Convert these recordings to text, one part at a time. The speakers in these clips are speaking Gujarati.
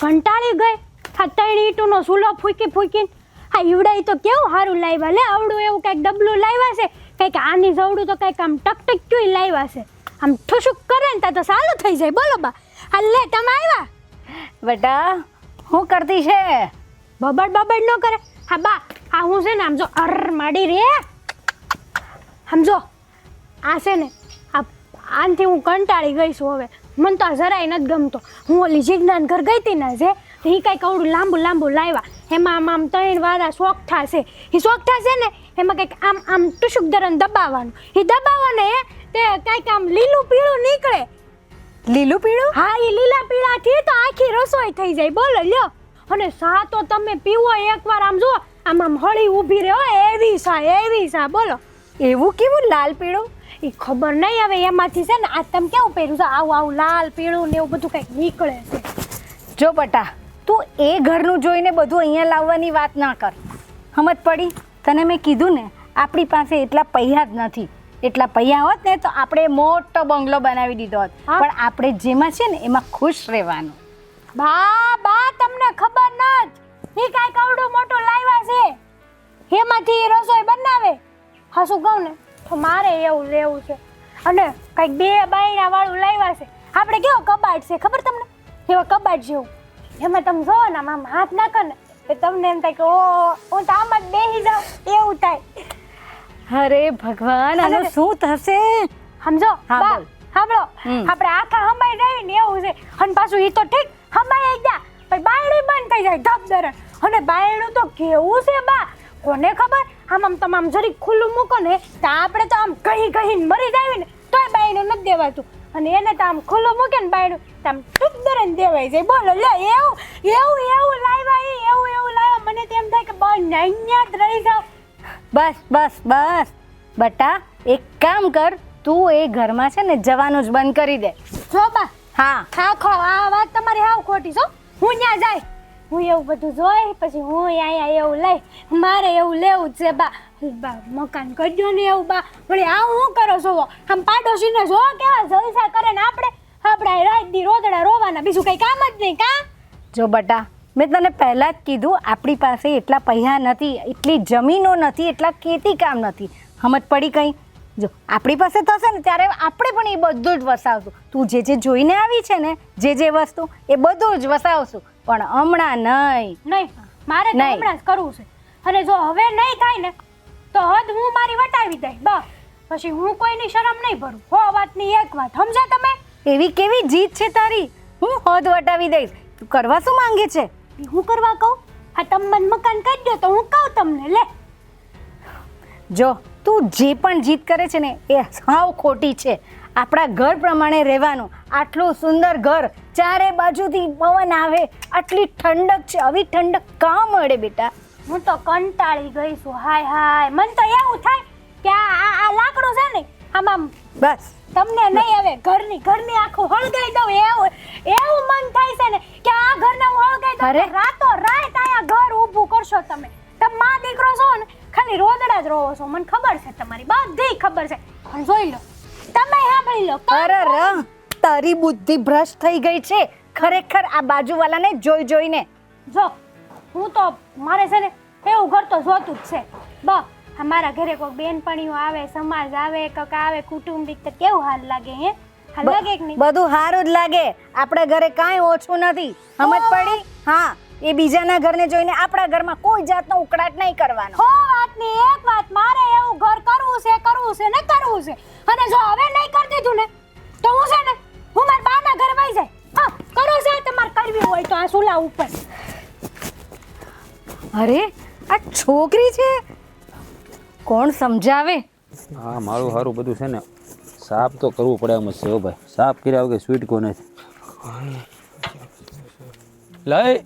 કંટાળી ગઈ. આ ત્રણ ઈંટોનો સૂલો ફૂંકી ફૂંકીને હા ઈવડાઈ તો કેવું સારું લાવ્યા? લે આવડું એવું કંઈક ડબલું લાવ્યા છે? કંઈક આની જવડું તો કંઈક આમ ટક ટક લાવ્યા છે? આમ ઠુસુક કરે ને ત્યાં તો સારું થઈ જાય. બોલો બા. હા લે તમે આવ્યા બેટા શું કરતી છે? બબડ બબડ ન કરે. હા બા આ હું છે ને આમ જો અર માડી રે. સમજો આ છે ને આ આનથી હું કંટાળી ગઈ છું હવે. મને તો જરાય નથી ગમતો. હું ઓલી જિજ્ઞાન ઘર ગઈ હતી ને જે એ કાંઈક આવડું લાંબુ લાંબુ લાવ્યા. એમાં આમ આમ ત્રણ વાળા સોગઠા છે એ સોગઠા છે ને એમાં કંઈક આમ આમ ટુસુક દરન દબાવવાનું. એ દબાવો ને તે કંઈક આમ લીલું પીળું નીકળે. લીલું પીળું? હા એ લીલા પીળાથી તો આખી રસોઈ થઈ જાય. બોલો લ્યો. અને સા તો તમે પીવો એકવાર આમ જો આમ આમ હળી ઊભી રહે. એવી સા એવી સા બોલો. એવું કેવું? લાલ પીળું? એ ખબર નહીં હવે એમાંથી છે ને આ તમે કેવું પહેર્યું છે? આવું આવું લાલ પીળું ને એવું બધું કંઈક નીકળે છે. જો બટા તું એ ઘરનું જોઈને બધું અહીંયા લાવવાની વાત ના કર. સમજ પડી? તને મેં કીધું ને આપણી પાસે એટલા પૈસા જ નથી. એટલા પૈયા હોત ને તો આપણે મોટો બંગલો બનાવી દીધો હોત. પણ આપણે જેમાં છે ને એમાં ખુશ રહેવાનું. બા બા તમને ખબર નથ એ કાંઈ આવડું મોટું લાવ્યા છે. એમાંથી રસોઈ બનાવે. હા શું કહું ને? તો મારે એવું લેવું છે. અને કંઈક બે બાયણા વાળું લાવ્યા છે. આપણે કેવો કબાટ છે ખબર તમને? એવા કબાટ જેવું. એમાં તમે જોવો ને આમ હાથ હાથ નાખો ને એ તમને એમ થાય કે ઓ હું તો આમાં જ બેસી જાઉં. એવું થાય. અરે ભગવાન આનું શું થશે? સમજો? હા. સાંભળો. આપણે આખા હમાઈ જાય ને એવું છે. અને પાછું એ તો ઠીક હમાઈ ગયા. પછી બાયણી બંધ થઈ જાય ધબધરણ અને બાયણું તો કેવું છે બા? કોને ખબર? આમ આમ તમામ જરીક ખુલ્લું મૂકો ને તો આપણે તો આમ કહી કહીને મરી જાય ને તોય બાયણું નથી દેવાતું. અને એને તો આમ ખુલ્લું મૂકે ને બાયણું તો આમ ધબધરણ દેવાય જાય. બોલો લે એવું એવું એવું લાવ્યા એ એવું એવું લાવ્યા. મને તો એમ થાય કે બસ અહીંયા જ રહી જાવ બસ બસ બસ. બટા એક કામ કર તું એ ઘરમાં છે ને જવાનું જ બંધ કરી દે. જો બા. હા. હા ખો આ વાત તમારી હાવ ખોટી છો હું. ત્યાં જાય. હું એવું બધું જોઈ, પછી હું અહીંયા એવું લઈ, મારે એવું લેવું છે, બા. બા, મકાન કરજો ને એવું, બા. વળી આ હું કરો છો? આમ પાડોશીને જો કેવા જલસા કરે ને આપણે આપણે રાત દી રોદડા રોવાના, બીજું કંઈ કામ જ નહીં, કા? જો બટા, મેં તને પહેલાં જ કીધું, આપણી પાસે એટલા પૈસા નથી, એટલી જમીનો નથી, એટલા ખેતી કામ નથી. સમજ પડી કંઈ? જો, આપણી પાસે થશે ને, ત્યારે આપણે પણ એ બધું જ વસાવશું. તું જે જે જોઈને આવી છે ને, જે જે વસ્તુ, એ બધું જ વસાવશું. પણ હમણાં નહીં. નહીં મારે તો નહીં. હમણાં જ કરવું છે. અને જો હવે નહીં થાય ને તો હદ હું મારી વટાવી દઈ બસ. પછી હું કોઈની શરમ નહીં ભરું. હો વાતની એક વાત. સમજ્યા તમે? એવી કેવી જીત છે તારી? હું હદ વટાવી દઈશ. તું કરવા શું માંગે છે? હું કરવા કહું? આ તમ મન મકાન કરી દો તો હું કહું તમને લે. જો તું જે પણ જીત કરે છે ને એ સાવ ખોટી છે. આપણા ઘર પ્રમાણે રહેવાનું. આટલું સુંદર ઘર ચારે બાજુથી પવન આવે આટલી ઠંડક છે આવી ઠંડક કાં મળે બેટા? હું તો કંટાળી ગઈ છું હાય હાય. મને તો એવું થાય કે આ આ- લાકડું છે ને આમ બસ. તમને નહીં હવે ઘરની ઘરની આખું હળગાઈ દઉં એવું એવું મન થાય છે ને કે આ ઘરને હું હળગાઈ દઉં. અરે. રાતો રાત અહીંયા ઘર ઊભું કરશો તમે. તમે માં દીકરો છો ને ખાલી રોદડા જ રોવો છો. મને ખબર છે તમારી બધી ખબર છે. પણ જોઈ લો. તમે સાંભળી લો. અરે ર તારી બુદ્ધિ ભ્રષ્ટ થઈ ગઈ છે. ખરેખર આ બાજુવાલાને જોઈ જોઈને. જો હું તો મારે છે ને એવું ઘર તો જોતું જ છે. બ અમારા ઘરે કોઈ બેનપણીઓ આવે સમાજ આવે કોક આવે કુટુંબિક તો કેવું હાલ લાગે હે? હાલ લાગે કે નહીં? બધું સારું જ લાગે. આપણા ઘરે કાંઈ ઓછું નથી. સમજ પડી? હા એ બીજાના ઘરને જોઈને આપણા ઘરમાં કોઈ જાતનો ઉકળાટ નહીં કરવાનો. હો વાતની એક વાત મારે એવું ઘર કરવું છે કરવું છે ને કરવું છે. અને જો હવે નહીં કરી દીધું ને તો હું છે ને હું મારા બાના ઘરે વઈ જાય. હા કરો છે તમારે કરવી હોય તો આ સુલા ઉપર. અરે આ છોકરી છે? કોણ સમજાવે? હા મારું સારું બધું છે ને સાફ તો કરવું પડે એમ જ છે હો ભાઈ. સાફ કર્યા વગર સ્વીટ કોને છે? લઈ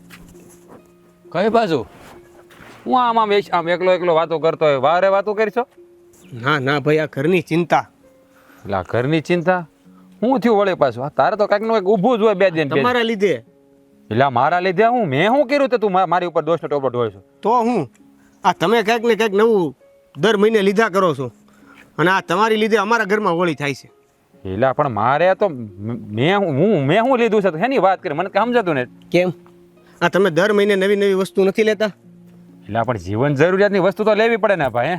કઈ બાજુ? હું આમ આમ એક- આમ એકલો એકલો વાતો કરતો હોય. વારે વાતો કરશો ના ના ભાઈ આ ઘરની ચિંતા. એટલે આ ઘરની ચિંતા? હું થયું વળે પાછું? આ તારે તો કાંઈકનું કાંઈક ઊભું જ હોય બે દિન તમારા લીધે? એટલે મારા લીધે હું? મેં શું કર્યું તે તું મારી ઉપર દોષનો ટોપો ઢોળે છો? તો હું? આ તમે કંઈક ને કંઈક નવું દર મહિને લીધા કરો છો. અને આ તમારી લીધે અમારા ઘરમાં હોળી થાય છે. એટલે પણ મારે તો મેં હું હું- મેં શું લીધું છે તો એની વાત કરી? મને કામ સમજાતું ને કેમ? આ તમે દર મહિને નવી નવી વસ્તુ નથી લેતા? એટલે પણ જીવન જરૂરિયાતની વસ્તુ તો લેવી પડે ને ભાઈ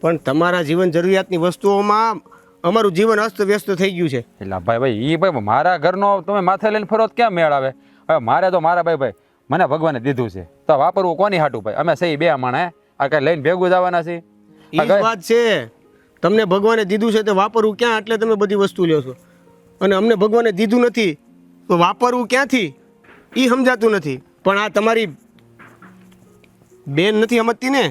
પણ તમારા જીવન જરૂરિયાતની વસ્તુઓમાં અમારું જીવન અસ્તવ્યસ્ત થઈ ગયું છે. એટલે ભાઈ ભાઈ એ ભાઈ મારા ઘરનો તમે માથે લઈને ફરો ક્યાં મેળ આવે? હવે મારે તો મારા ભાઈ ભાઈ મને ભગવાને દીધું છે. તો વાપરવું કોની હાટું ભાઈ? અમે સહી બે માણે. આ કઈ લઈને ભેગું જવાના છીએ વાત છે. તમને ભગવાને દીધું છે તો વાપરવું ક્યાં? એટલે તમે બધી વસ્તુ લ્યો છો. અને અમને ભગવાને દીધું નથી તો વાપરવું ક્યાંથી? એ સમજાતું નથી. પણ આ તમારી બેન નથી સમજતી ને?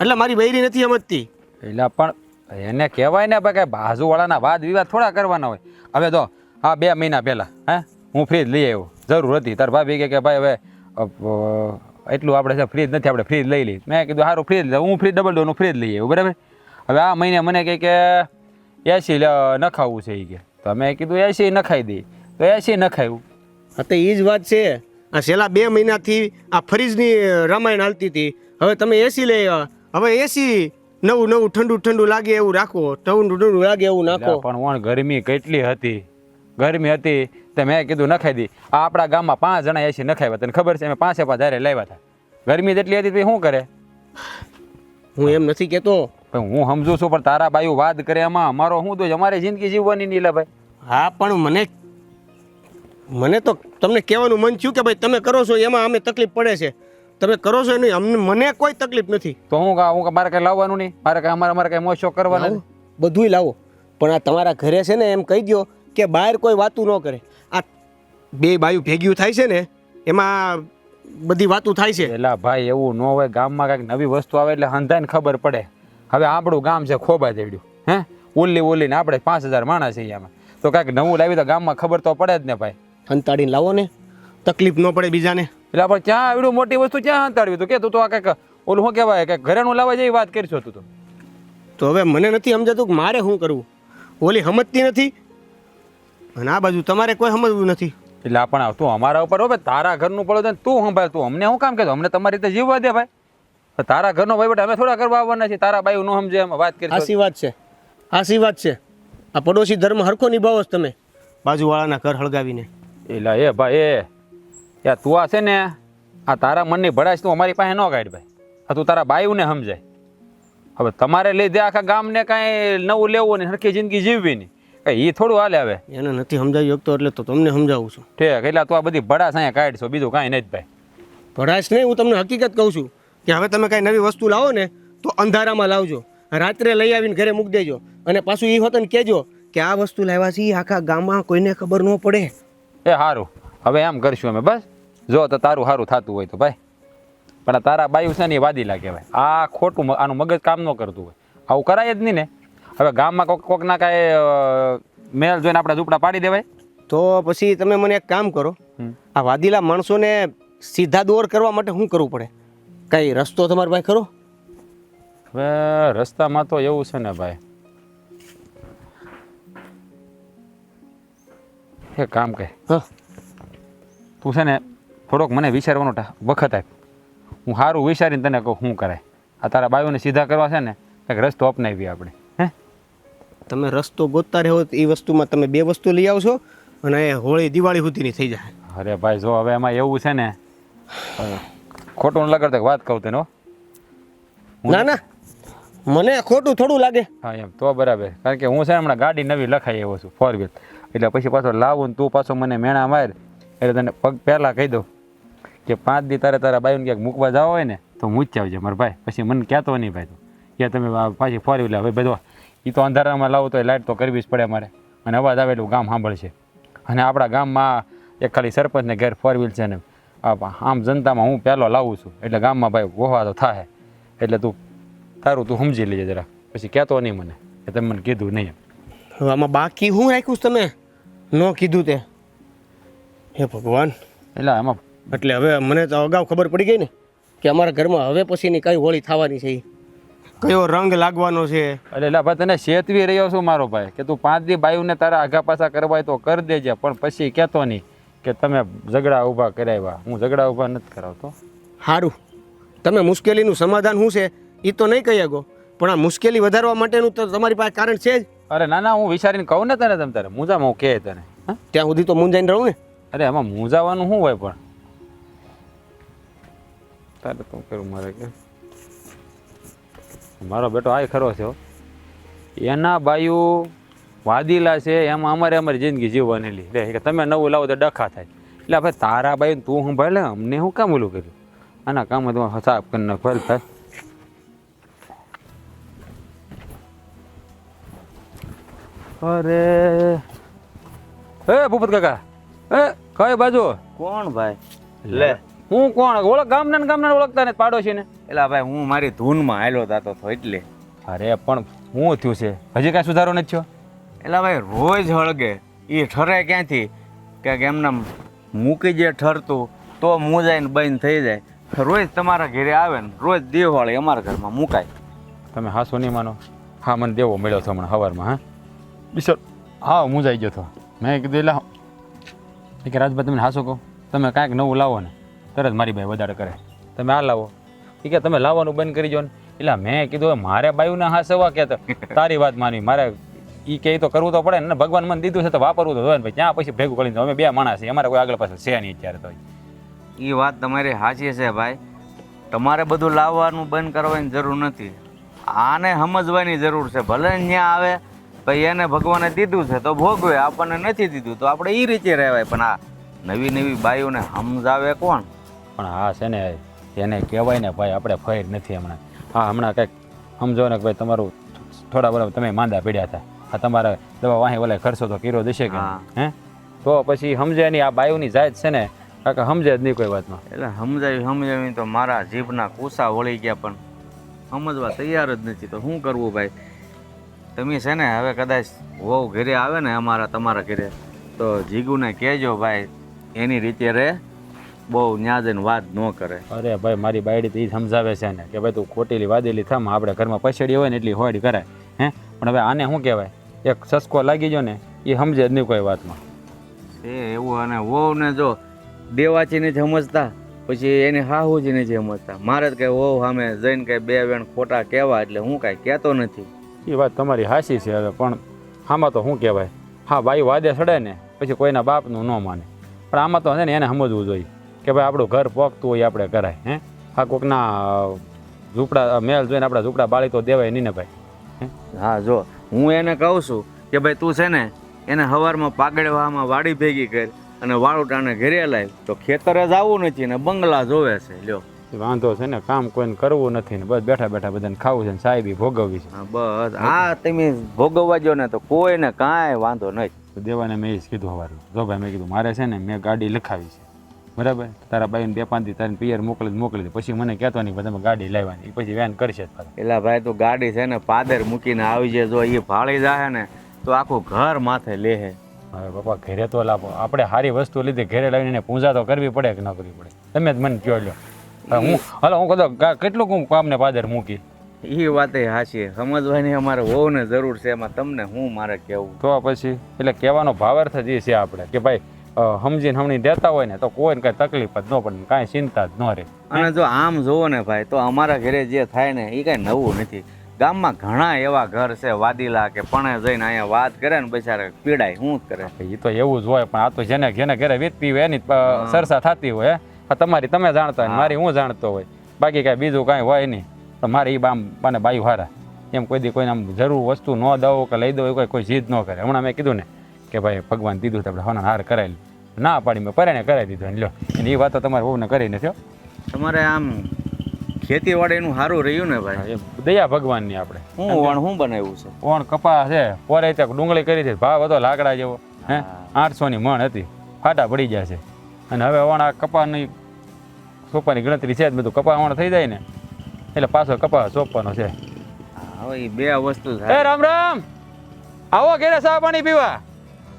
એટલે મારી બૈરી નથી સમજતી. એટલે પણ એને કહેવાય ને ભાઈ કે બાજુવાળાના વાદ વિવાદ થોડા કરવાના હોય. હવે તો હા, બે મહિના પહેલાં, હે? હું ફ્રીજ લઈ આવ્યો. જરૂર હતી. તાર ભાભી કે ભાઈ હવે એટલું આપણે છે ફ્રીજ નથી, આપણે ફ્રીજ લઈ લઈ મેં કીધું સારું ફ્રીજ લે. હું ફ્રીજ ડબલ ડોરનું ફ્રીજ લઈ આવ્યું. બરાબર? હવે આ મહિને મને કહે કે એસી નખાવવું છે એ કે. તો મેં કીધું એસી નખાઈ દઈ તો એસી નખાયું. હા, તો એ જ વાત છે. આ છેલ્લા બે મહિનાથી આ ફ્રીજની રામાયણ હાલતી હતી. હવે તમે એસી લઈ આવ્યા. હવે એસી નવું નવું ઠંડુ ઠંડુ લાગે એવું રાખો. ઠંડુ ઠંડુ લાગે એવું નાખો. પણ વણ ગરમી કેટલી હતી? ગરમી હતી તે મેં કીધું નખાઈ દી. આ આપણા ગામમાં પાંચ જણા એસી નખાવ્યા તને ખબર છે અમે પાંચે પાંચ હારે લાવ્યા હતા. ગરમી જેટલી હતી તો શું કરે? હું એમ નથી કહેતો પણ હું સમજુ છું પણ તારા બાયુ વાત કરે એમાં. અમારો શું તો અમારી જિંદગી જીવવાની નહીં લે ભાઈ હા પણ મને મને તો તમને કહેવાનું મન થયું કે ભાઈ તમે કરો છો એમાં અમે તકલીફ પડે છે. તમે કરો છો નહીં અમને મને કોઈ તકલીફ નથી. તો હું કા હું મારે કઈ લાવવાનું નહીં? મારે કઈ અમારે મારે કઈ મોશો કરવાનો બધું લાવો, બધુંય લાવો. પણ આ તમારા ઘરે છે ને એમ કહી દો કે બહાર કોઈ વાતું ન કરે. આ બે બાયું ભેગ્યું થાય છે ને એમાં બધી વાતું થાય છે. એલા ભાઈ એવું ન હોય. ગામમાં કાંઈક નવી વસ્તુ આવે એટલે હંધાઈને ખબર પડે. હવે આપણું ગામ છે ખોબા દેડ્યું હે? ઓલી ઓલીને આપણે પાંચ હજાર માણસ છીએ આમાં તો કાંઈક નવું લાવી તો ગામમાં ખબર તો પડે જ ને ભાઈ. હંતાડીને લાવો ને. તકલીફ ન પડે બીજાને. એટલે આપણે ક્યાં આવડું મોટી વસ્તુ ક્યાં હંતાડવી? તું કે તું તો આ કંઈક ઓલું શું કહેવાય કે ઘરેનું લાવવા જેવી વાત કરશો તું તો. તો હવે મને નથી સમજાતું કે મારે શું કરવું? ઓલી સમજતી નથી? અને આ બાજુ તમારે કોઈ સમજવું નથી. એટલે પણ તું અમારા ઉપર હવે તારા ઘરનું પડો ને તું સંભાળ તું અમને શું કામ કહેતો? અમને તમારી રીતે જીવવા દે ભાઈ. તારા ઘરનો ભાઈ બટ અમે થોડા કરવા આવવાના છીએ. તારા બાઈ નો સમજે એમ વાત કરી આસી વાત છે. આસી વાત છે. આ પડોશી ધર્મ હરખો નિભાવો તમે. બાજુવાળાના ઘર હળગાવીને. એટલે એ ભાઈ એ. યા તું આ છે ને આ તારા મનની ભડાશ તું અમારી પાસે ન કાઢ ભાઈ. આ તું તારા બાયુને સમજાય. હવે તમારે લીધે આખા ગામને કાંઈ નવું લેવું ને સરખી જિંદગી જીવવી નહીં કઈ એ થોડું હાલે હવે. એને નથી સમજાવી શકતો એટલે તો તમને સમજાવું છું. ઠીક એટલે તું આ બધી ભડાશ અહીંયા કાઢશો બીજું કાંઈ નહીં જ ભાઈ. ભડાશ નહીં હું તમને હકીકત કહું છું કે હવે તમે કાંઈ નવી વસ્તુ લાવો ને તો અંધારામાં લાવજો. રાત્રે લઈ આવીને ઘરે મૂકી દેજો. અને પાછું એ હોતને કહેજો કે આ વસ્તુ લાવ્યા છે ઈ આખા ગામમાં કોઈને ખબર ન પડે. એ સારું હવે એમ કરશું અમે બસ. જો તો તારું સારું થતું હોય તો ભાઈ. પણ આ તારા બાયુ છે ને એ વાદી લાગે ભાઈ. આ ખોટું આનું મગજ કામ ન કરતું હોય. આવું કરાય જ નહીં ને. હવે ગામમાં કોક કોકના કાંઈ મેલ જોઈને આપણે ઝૂંપડા પાડી દેવાય. તો પછી તમે મને એક કામ કરો. આ વાદીલા માણસોને સીધા દોર કરવા માટે શું કરવું પડે? કઈ રસ્તો તમારી પાસે ખરો? હવે રસ્તામાં તો એવું છે ને ભાઈ. એક કામ કહે તું છે ને થોડોક મને વિચારવાનો વખત આપ હું સારું વિચારીને તને કહું શું કરાય. આ તારા બાયોને સીધા કરવા છે ને કંઈક રસ્તો અપનાવીએ આપણે હે? તમે રસ્તો ગોતતા રહો એ વસ્તુમાં તમે બે વસ્તુ લઈ આવશો અને એ હોળી દિવાળી સુધીની થઈ જાય. અરે ભાઈ જો હવે એમાં એવું છે ને ખોટું ન લગાડતા વાત કહું તેનો ના ના. મને ખોટું થોડું લાગે. હા એમ. તો બરાબર. કારણ કે હું છે હમણાં ગાડી નવી લખાઈ આવ્યો છું ફોર વ્હીલ એટલે પછી પાછો લાવું ને તું પાછો મને મેણા માર એટલે તને પગ પહેલાં કહી દઉં. કે પાંચ દી તારે તારા બાયુને ક્યાંક મૂકવા જાવ હોય ને તો મૂચ આવજે મારા ભાઈ. પછી મને કહેતો નહીં ભાઈ તું. કે તમે પાછી ફોરી લે. ભાઈ બધો એ તો અંધારામાં લાવો તો લાઇટ તો કરવી જ પડે મારે. અને અવાજ આવે એટલું ગામ સાંભળશે. અને આપણા ગામમાં એક ખાલી સરપંચને ઘેર ફોર વ્હીલ છે ને આ આમ જનતામાં હું પહેલો લાવું છું. એટલે ગામમાં ભાઈ વોહવા તો થાય એટલે તું તારું તું સમજી લેજે જરા. પછી કહેતો નહીં મને કે તમે મને કીધું નહીં હવે આમાં બાકી હું રાખ્યું તમે ન કીધું તે. હે ભગવાન. એટલે એમાં એટલે હવે મને તો અગાઉ ખબર પડી ગઈ ને કે અમારા ઘરમાં હવે પછીની કઈ હોળી થવાની છે કયો રંગ લાગવાનો છે? એટલે એટલે ભાઈ તને શેતવી રહ્યો છું મારો ભાઈ કે તું પાંચ દી બાયુને તારા આગા પાછા કરવા હોય તો કરી દેજે પણ પછી કહેતો નહીં કે તમે ઝઘડા ઊભા કરાવ્યા. હું ઝઘડા ઊભા નથી કરાવતો. સારું તમે મુશ્કેલીનું સમાધાન શું છે? એ તો નહીં કહી શકો. પણ આ મુશ્કેલી વધારવા માટેનું તો તમારી પાસે કારણ છે જ. અરે ના ના હું વિચારીને કહું ને તને તમ તારે. મૂંઝામાં હું કહે તને હા? ત્યાં સુધી તો મૂંઝાઈને રહું ને. અરે એમાં મૂંઝાવાનું શું હોય પણ? તારે તો કરું મારે કે? મારો બેટો આય ખરો છે એના બાયુ વાદીલા છે એમાં અમારે અમારી જિંદગી જીવવાની લી કે તમે નવું લાવો તો ડખા થાય. એટલે ભાઈ તારા ભાઈ તું હું ભાઈ લે અમને હું કામ ઓલું કર્યું? આના કામ તો સાફ કરી નાખ ભલે થાય. અરે. એ ભૂપત કાકા. એ કઈ બાજુ? કોણ ભાઈ? લે. હું કોણ? ઓળખ ગામના ગામના ઓળખતા ને પાડોશી ને એલા ભાઈ હું મારી ધૂનમાં હાલ્યો થતો હતો એટલે. અરે પણ હું થયું છે? હજી કાંઈ સુધારો નથી થયો? એલા ભાઈ રોજ હળગે. એ ઠરે ક્યાંથી? કે એમને મૂકી જે ઠરતું તો મુંજાઈને બંધ થઈ જાય. રોજ તમારા ઘરે આવે ને રોજ દેવાળી અમારા ઘરમાં મુકાય. તમે હા નહીં માનો. હા મને દેવો મળ્યો હતો હમણાં સવારમાં હા? બિસર હા હું જઈ ગયો હતો મેં કીધું એટલે કે રાજભાઈ તમને હાસો કહો. તમે કાંઈક નવું લાવો ને. તરત મારી ભાઈ વધારે કરે. તમે આ લાવો. એ કે તમે લાવવાનું બંધ કરી જો ને. એટલે મેં કીધું મારે બાયુના હા હાસવા કે તારી વાત માનવી મારે એ કે તો કરવું તો પડે ને. ભગવાન મને દીધું છે તો વાપરવું તો હોય ને ભાઈ. ત્યાં પછી ભેગું કરીને અમે બે માણસ છીએ. અમારે કોઈ આગળ પાછળ છે નહીં અત્યારે તો એ વાત તમારી સાચી છે ભાઈ. તમારે બધું લાવવાનું બંધ કરવાની જરૂર નથી. આને સમજવાની જરૂર છે. ભલે ત્યાં આવે, ભાઈ એને ભગવાને દીધું છે તો ભોગવે. આપણને નથી દીધું તો આપણે એ રીતે રહેવાય. પણ આ નવી નવી બાયોને સમજાવે કોણ? પણ હા છે ને એને કહેવાય ને ભાઈ આપણે ફેર નથી હમણાં. હા હમણાં કંઈક સમજો ને કે ભાઈ તમારું થોડા બરાબર તમે માંદા પડ્યા હતા. આ તમારે દવા વાહી વલે ખર્ચો તો કીરો દેશે કે હા. તો પછી સમજે નહીં આ બાયુની જાત છે ને કાકા સમજે જ નહીં કોઈ વાતમાં. એટલે સમજાવી સમજાવી તો મારા જીભના કુસા વળી ગયા પણ સમજવા તૈયાર જ નથી. તો શું કરવું ભાઈ? તમે છે ને હવે કદાચ વહુ ઘરે આવે ને અમારા તમારા ઘરે તો જીગુને કહેજો ભાઈ એની રીતે રે બહુ ન્યા જઈને વાત ન કરે. અરે ભાઈ મારી બાયડી તો એ સમજાવે છે ને કે ભાઈ તું ખોટેલી વાદેલી થમ આપણે ઘરમાં પછેડી હોય ને એટલી હોડ કરાય હે? પણ હવે આને શું કહેવાય? એક સસકો લાગી ગયો ને એ સમજે જ નહીં કોઈ વાતમાં. એ એવું અને વહુને જો દેવાચી નથી સમજતા પછી એને હાહુજી નથી સમજતા. મારે જ કઈ વહુ સામે જઈને કઈ બે વેણ ખોટા કહેવા એટલે હું કાંઈ કહેતો નથી. એ વાત તમારી હાસી છે હવે પણ આમાં તો શું કહેવાય? હા ભાઈ વાદે સડે ને પછી કોઈના બાપનું ન માને. પણ આમાં તો છે ને એને સમજવું જોઈએ. કે ભાઈ આપણું ઘર પોગતું હોય આપણે કરાય હે? આ કોકના ઝૂંપડા મેલ જોઈને આપણા ઝૂંપડા બાળી તો દેવાય નહીં ને ભાઈ હા? જો હું એને કહું છું કે ભાઈ તું છે ને એને હવારમાં પાગડવામાં વાડી ભેગી કર અને વાળુટાને ઘરે લાવ તો ખેતરે જ આવવું નથી ને બંગલા જોવે છે લ્યો. વાંધો છે ને કામ કોઈને કરવું નથી ને બસ બેઠા બેઠા બધાને ખાવું છે ને સાહેબી ભોગવવી છે. બસ. આ તમે ભોગવવા જો ને તો કોઈને કાંઈ વાંધો નહીં. દેવાને મેં કીધું હવારું. જો ભાઈ મેં કીધું મારે છે ને મેં ગાડી લખાવી છે. બરાબર? તારા ભાઈને બે પાંચ દી તારી પિયર મોકલી મોકલી દે. પછી મને કહેતો નહીં તમે ગાડી લાવવાની. પછી વેન કરશે એટલે ભાઈ તું ગાડી છે ને પાદર મૂકીને આવી જાય. જો એ ભાળી જાય ને તો આખું ઘર માથે લેહે હવે પપ્પા ઘરે તો લાવો. આપણે સારી વસ્તુ લીધી ઘરે લાવીને પૂજા તો કરવી પડે કે ન કરવી પડે? તમે જ મને કહો લો હું હલો હું કદાચ કેટલું હું કામને પાદર મૂકી? એ વાતે હાચી. સમજવાની અમારે વહુ ને જરૂર છે એમાં તમને હું મારે કેવું તો પછી એટલે કહેવાનો ભાવાર્થ જ એ છે આપણે કે ભાઈ સમજીને હમણી દેતા હોય ને તો કોઈને કઈ તકલીફ જ ન પડે કાંઈ ચિંતા જ ન રહે. અને જો આમ જોવો ને ભાઈ તો અમારા ઘરે જે થાય ને એ કાંઈ નવું નથી. ગામમાં ઘણા એવા ઘર છે વાદીલા કે પણ જઈને અહીંયા વાત કરે ને બિચારા પીડાય શું જ કરે. એ તો એવું જ હોય પણ આ તો જેને જેને ઘરે વીતતી હોય એની સરસા થતી હોય હે. તમારી તમે જાણતા હોય ને મારી હું જાણતો હોય. બાકી કાંઈ બીજું કાંઈ હોય નહીં. તો મારે એ બામ મને બાયું હારા. એમ કોઈ દી કોઈને આમ જરૂર વસ્તુ ન દઉં કે લઈ દઉં એ કોઈ કોઈ જીદ ન કરે. હમણાં મેં કીધું ને કે ભાઈ ભગવાન દીધું તો આપણે હોના હાર કરાવી ના પાડી મેં પરાણે કરાવી દીધું લ્યો. અને એ વાતો તમારે બહુને કરી નથી તમારે આમ ખેતીવાડીનું સારું રહ્યું ને ભાઈ? દયા ભગવાનની આપણે. શું વણ શું બનાવ્યું છે? વણ કપા છે પોરે ત્યાં ડુંગળી કરી છે ભાવ હતો લાકડા જેવો. હે? આઠસો ની મણ હતી. ફાટા પડી ગયા છે. અને હવે વણ આ કપાની સોપાની ગણતરી છે જ બધું. કપા વણ થઈ જાય ને એટલે પાછો કપા સોંપવાનો છે. હવે બે વસ્તુ રામ રામ! આવો ઘેરે સાહ પાણી પીવા.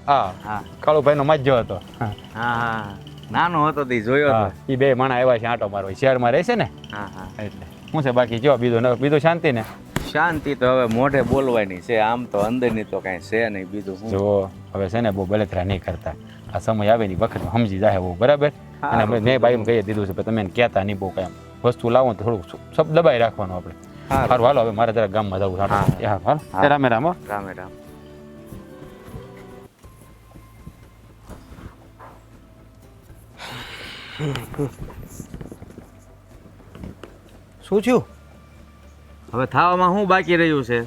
હા. હા. કાળુભાઈ નો મજ્જો હતો. હા. હા નાનો હતો તે જોયો હતો ઈ બે માણા આવ્યા છે આંટો મારવા. શહેર શહેરમાં રહે છે ને? હા હા. એટલે. શું છે બાકી? જો બીજું બીજું શાંતિ ને? શાંતિ તો હવે મોઢે બોલવાની છે. આમ તો અંદરની તો કાંઈ છે નહીં. બીજું શું? જો હવે છે ને બહુ બળતરા નહીં કરતા. આ સમય આવે ની વખત સમજી જાય બહુ બરાબર? અને મેં- ભાઈ એમ કહી દીધું છે પણ તમે એને કહેતા નહીં બહુ કાંઈ વસ્તુ લાવો ને તો થોડુંક સબ દબાઈ રાખવાનું આપણે. સારું હાલો હવે મારે જરા ગામમાં જવું સારું હા. હા રામે રામ. રામે રામ. શું થયું? હવે થાવામાં શું બાકી રહ્યું છે?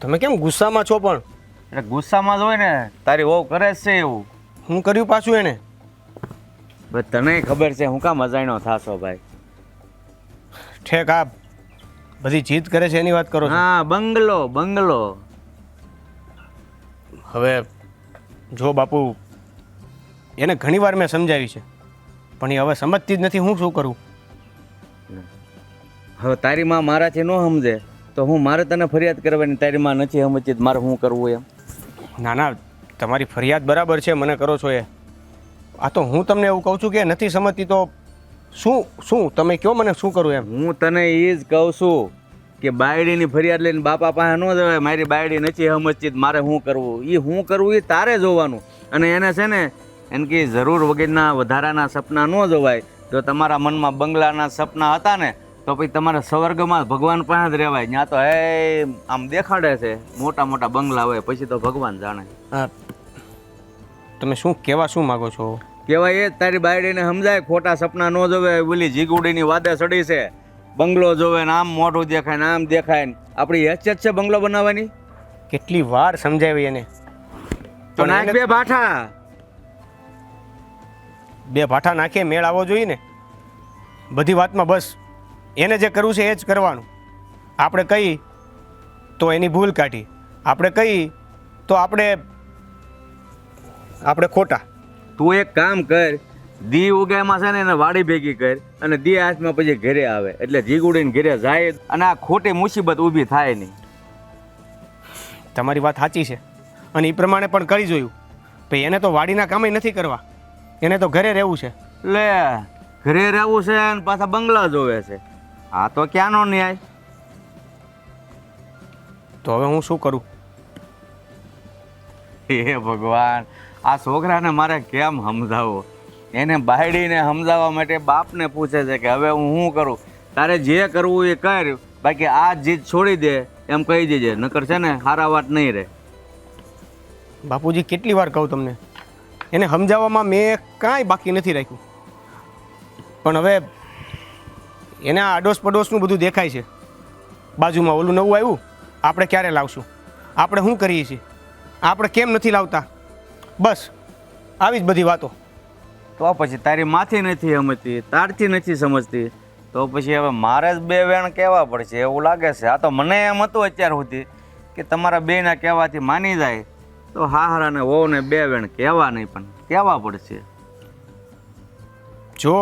તમે કેમ ગુસ્સામાં છો પણ? એટલે ગુસ્સામાં જ હોય ને તારી વહુ કરે જ છે એવું. હું કર્યું પાછું એને? બસ તને ખબર છે હું કામ અજાણ્યો થાશો ભાઈ? ઠેક આ બધી જીત કરે છે એની વાત કરો હા બંગલો બંગલો. હવે જો બાપુ એને ઘણીવાર મેં સમજાવી છે. પણ એ હવે સમજતી જ નથી હું શું કરું. હવે તારી માં મારાથી ન સમજે તો હું મારે તને ફરિયાદ કરવાની તારી માં નથી સમજતી મારે શું કરવું એમ? ના ના તમારી ફરિયાદ બરાબર છે મને કરો છો એ. આ તો હું તમને એવું કહું છું કે નથી સમજતી તો શું શું તમે કહો મને શું કરું એમ? હું તને એ જ કહું છું કે બાયડીની ફરિયાદ લઈને બાપા પાસે ન જવાય મારી બાયડી નથી સમજતી મારે શું કરવું? એ શું કરવું એ તારે જોવાનું. અને એને છે ને એને કે જરૂર વગેરેના વધારાના સપના ન જોવાય. જો તમારા મનમાં બંગલાના સપના હતા ને તો પછી તમારે સ્વર્ગમાં ભગવાન પાસે જ રહેવાય. ત્યાં તો હે આમ દેખાડે છે. મોટા મોટા બંગલા હોય પછી તો ભગવાન જાણે. તમે શું કહેવા શું માગો છો? કહેવાય એ તારી બાયડીને સમજાય ખોટા સપના ન જોવે ઓલી જીગુડીની વાદે ચડી છે. બંગલો જોવે ને આમ મોટું દેખાય ને આમ દેખાય ને. આપણી હેસિયત છે બંગલો બનાવવાની? કેટલી વાર સમજાવી એને. તો પણ નાખ બે ભાઠા. બે ભાઠા નાખીએ મેળ આવવો જોઈએ ને? બધી વાતમાં બસ. એને જે કરવું છે એ જ કરવાનું. આપણે કહી તો એની ભૂલ કાઢી. આપણે કહી તો આપણે આપણે ખોટા. તું એક કામ કર દી ઉગામાં છે ને એને વાડી ભેગી કર અને દી હાથમાં પછી ઘરે આવે. એટલે જીગુડીને ઘરે જાય અને આ ખોટી મુસીબત ઊભી થાય નહીં. તમારી વાત સાચી છે. અને એ પ્રમાણે પણ કરી જોયું. ભાઈ એને તો વાડીના કામે નથી કરવા. એને તો ઘરે રહેવું છે. લે ઘરે રહેવું છે અને પાછા બંગલા જોવે છે. આ તો ક્યાંનો ન્યાય? તો હવે હું શું કરું? હે ભગવાન આ છોકરાને મારે કેમ સમજાવો એને બાયડીને સમજાવવા માટે બાપને પૂછે છે કે હવે હું શું કરું? તારે જે કરવું એ કર બાકી આ જીત છોડી દે એમ કહી દેજે નકર છે ને હારા વાત નહીં રહે. બાપુજી કેટલી વાર કહું તમને? એને સમજાવવામાં મેં કાંઈ બાકી નથી રાખ્યું. પણ હવે એને આ અડોશ પડોશનું બધું દેખાય છે. બાજુમાં ઓલું નવું આવ્યું, આપણે ક્યારે લાવશું? આપણે શું કરીએ છીએ? આપણે કેમ નથી લાવતા? બસ, આવી જ બધી વાતો. તો પછી તારી માથી નથી સમજતી, તારથી નથી સમજતી. તો પછી હવે મારે જ બે વેણ કહેવા પડશે, એવું લાગે છે. આ તો મને એમ હતું અત્યાર સુધી કે તમારા બેના કહેવાથી માની જાય. તો હાહરા ને વહુને બે વેણ કહેવા નહીં પણ કહેવા પડશે. જો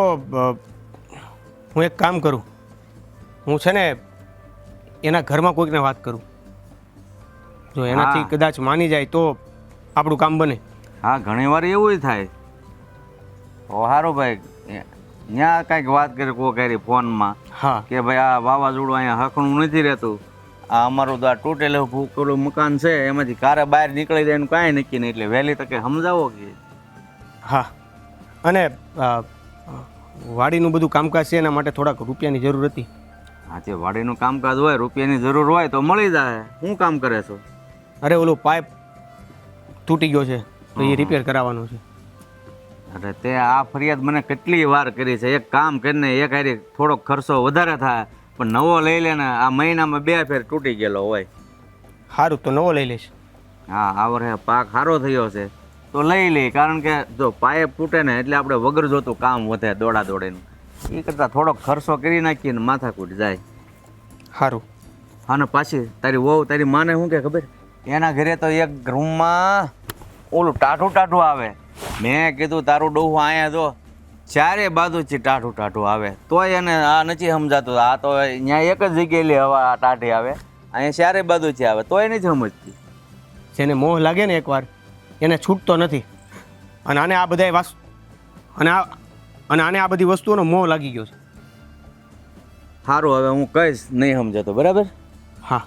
હું એક કામ કરું. હું છે ને એના ઘરમાં કોઈકને વાત કરું. જો એનાથી કદાચ માની જાય તો આપણું કામ બને. હા ઘણીવાર એવું થાય. ઓ હારું ભાઈ. ત્યાં કાંઈક વાત કરી કો કરી ફોનમાં હા. કે ભાઈ આ વાવાઝોડું અહીંયા હકણું નથી રહેતું. આ અમારું તો આ તૂટેલું ભૂકેલું મકાન છે એમાંથી કારે બહાર નીકળી જાય એનું કાંઈ નક્કી નહીં એટલે વહેલી તકે સમજાવો કે. હા. અને વાડીનું બધું કામકાજ છે એના માટે થોડાક રૂપિયાની જરૂર હતી. હા જે વાડીનું કામકાજ હોય રૂપિયાની જરૂર હોય તો મળી જાય. શું કામ કરે છો? અરે ઓલું પાઇપ તૂટી ગયો છે તો એ રિપેર કરાવવાનો છે. અરે તે આ ફરિયાદ મને કેટલી વાર કરી છે. એક કામ કરીને એક હારી થોડોક ખર્ચો વધારે થાય. પણ નવો લઈ લે ને આ મહિનામાં બે ફેર તૂટી ગયેલો હોય. સારું તો નવો લઈ લઈશ. હા આ વર્ષે પાક સારો થયો છે. તો લઈ લઈ કારણ કે જો પાયે તૂટે ને એટલે આપણે વગર જોતું કામ વધે દોડા દોડીનું. એ કરતાં થોડોક ખર્ચો કરી નાખીએ ને માથાકૂટ જાય. સારું અને પાછી તારી વહુ તારી માને શું કે ખબર? એના ઘરે તો એક રૂમમાં ઓલું ટાઢું ટાઢું આવે. મેં કીધું તારું ડોહું અહીંયા જો. ચારે બાજુથી ટાઢું ટાઢું આવે. તોય એને આ નથી સમજાતું. આ તો અહીંયા એક જ જગ્યાએ હવા આ ટાઢી આવે. અહીંયા ચારે બાજુથી આવે. તોય નથી સમજતી. જેને મોહ લાગે ને એકવાર એને છૂટતો નથી. અને આને આ બધાય વાસ અને આ અને આને આ બધી વસ્તુઓનો મોહ લાગી ગયો છે. સારું હવે હું કહીશ નહીં સમજાતો. બરાબર? હા.